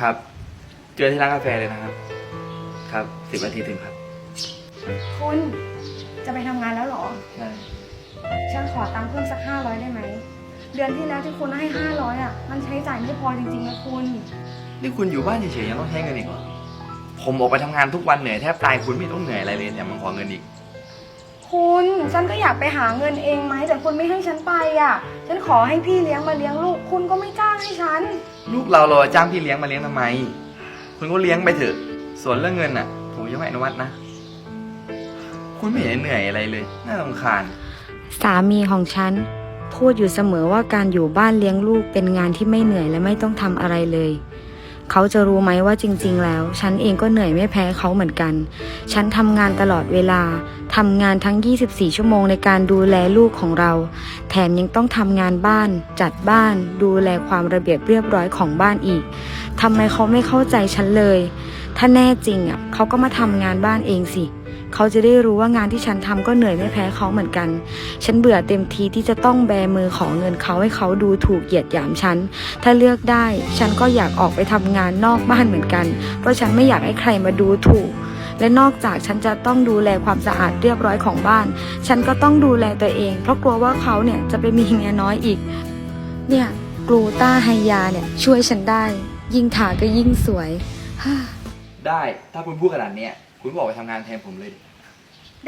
ครับ เจอที่ร้านกาแฟเลยนะครับ ครับสิบนาทีถึงครับ คุณจะไปทำงานแล้วเหรอ ใช่ ฉันขอตังค์เพิ่มสักห้าร้อยได้ไหม เดือนที่แล้วที่คุณให้ห้าร้อยอะ มันใช้จ่ายไม่พอจริงๆนะคุณ นี่คุณอยู่บ้านเฉยๆยังต้องใช้เงินอีกเหรอ ผมออกไปทำงานทุกวันเหนื่อยแทบตายคุณไม่ต้องเหนื่อยอะไรเลยแต่มันขอเงินอีก คุณฉันก็อยากไปหาเงินเองไหมแต่คุณไม่ให้ฉันไปอะ ฉันขอให้พี่เลี้ยงมาเลี้ยงลูก คุณก็ไม่จ้างให้ฉัน ลูกเราเราจ้างพี่เลี้ยงมาเลี้ยงทำไม คุณก็เลี้ยงไปเถอะ ส่วนเรื่องเงินน่ะผมยังไม่อนุมัตินะ คุณไม่เห็นเหนื่อยอะไรเลย น่ารำคาญ สามีของฉัน พูดอยู่เสมอว่าการอยู่บ้านเลี้ยงลูกเป็นงานที่ไม่เหนื่อยและไม่ต้องทำอะไรเลย เขาจะรู้ไหมว่าจริง ๆ แล้ว ฉันเองก็เหนื่อยไม่แพ้เขาเหมือนกัน ฉันทำงานตลอดเวลาทำงานทั้ง 24 ชั่วโมงในการดูแลลูกของเรา แถมยังต้องทำงานบ้าน จัดบ้าน ดูแลความระเบียบเรียบร้อยของบ้านอีกทำไมเขาไม่เข้าใจฉันเลย ถ้าแน่จริงอะเขาก็มาทำงานบ้านเองสิ เขาจะได้รู้ว่างานที่ฉันทำก็เหนื่อยไม่แพ้เขาเหมือนกัน ฉันเบื่อเต็มทีที่จะต้องแบมือขอเงินเขาให้เขาดูถูกเหยียดหยามฉัน ถ้าเลือกได้ ฉันก็อยากออกไปทำงานนอกบ้านเหมือนกัน เพราะฉันไม่อยากให้ใครมาดูถูก และนอกจากฉันจะต้องดูแลความสะอาดเรียบร้อยของบ้าน ฉันก็ต้องดูแลตัวเอง เพราะกลัวว่าเขาเนี่ยจะไปมีเมียน้อยอีก เนี่ยกลูต้าไฮยาเนี่ยช่วยฉันได้ ยิ่งทาก็ยิ่งสวย ได้ ถ้าคุณพูดขนาดเนี้ย คุณบอกไปทำงานแทนผมเลยดิ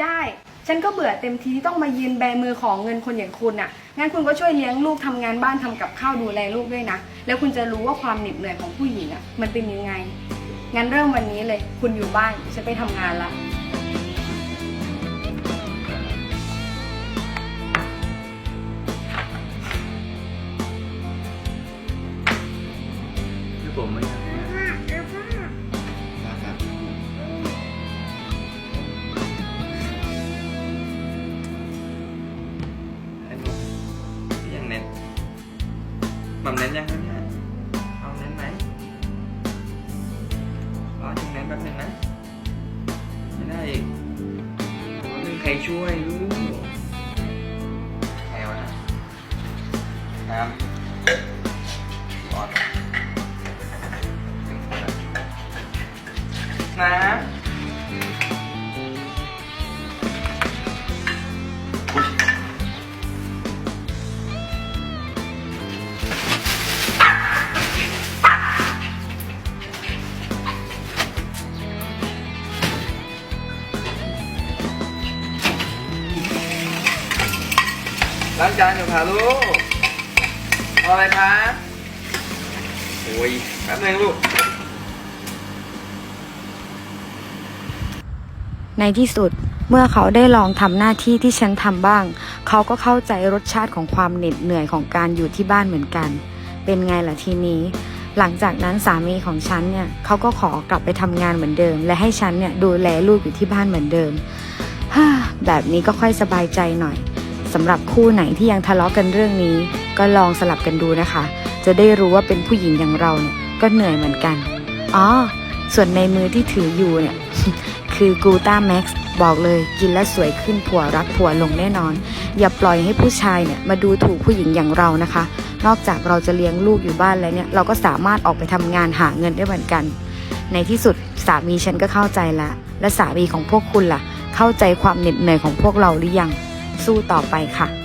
ได้ ฉันก็เบื่อเต็มทีที่ต้องมายืนแบมือของเงินคนอย่างคุณอะ งั้นคุณก็ช่วยเลี้ยงลูกทำงานบ้านทำกับข้าวดูแลลูกด้วยนะ แล้วคุณจะรู้ว่าความเหน็ดเหนื่อยของผู้หญิงอะมันเป็นยังไง งั้นเริ่มวันนี้เลย คุณอยู่บ้าน ฉันไปทำงานละ เน้นยังครับเนี่ยเอาเน้นไหมรอจังเน้นแป๊บนึงนะ ไม่ได้อีกผมไม่มีใครช่วยลูกแอลนะน้ำร้อนน้ำ ล้างจานอยู่ค่ะลูกเอาอะไรคะโอ้ยแป๊บนึงลูก ในที่สุดเมื่อเขาได้ลองทำหน้าที่ที่ฉันทำบ้าง เขาก็เข้าใจรสชาติของความเหน็ดเหนื่อยของการอยู่ที่บ้านเหมือนกัน เป็นไงล่ะทีนี้ หลังจากนั้นสามีของฉันเนี่ยเขาก็ขอกลับไปทำงานเหมือนเดิม และให้ฉันเนี่ยดูแลลูกอยู่ที่บ้านเหมือนเดิมฮ่าแบบนี้ก็ค่อยสบายใจหน่อย สำหรับคู่ไหนที่ยังทะเลาะกันเรื่องนี้ ก็ลองสลับกันดูนะคะ จะได้รู้ว่าเป็นผู้หญิงอย่างเราเนี่ยก็เหนื่อยเหมือนกัน อ๋อ ส่วนในมือที่ถืออยู่เนี่ย คือกูต้าแม็กซ์บอกเลยกินแล้วสวยขึ้นผัวรักผัวลงแน่นอน อย่าปล่อยให้ผู้ชายเนี่ยมาดูถูกผู้หญิงอย่างเรานะคะ นอกจากเราจะเลี้ยงลูกอยู่บ้านแล้วเนี่ยเราก็สามารถออกไปทำงานหาเงินได้เหมือนกัน ในที่สุดสามีฉันก็เข้าใจละ และสามีของพวกคุณล่ะ เข้าใจความเหน็ดเหนื่อยของพวกเราหรือยัง สู้ต่อไปค่ะ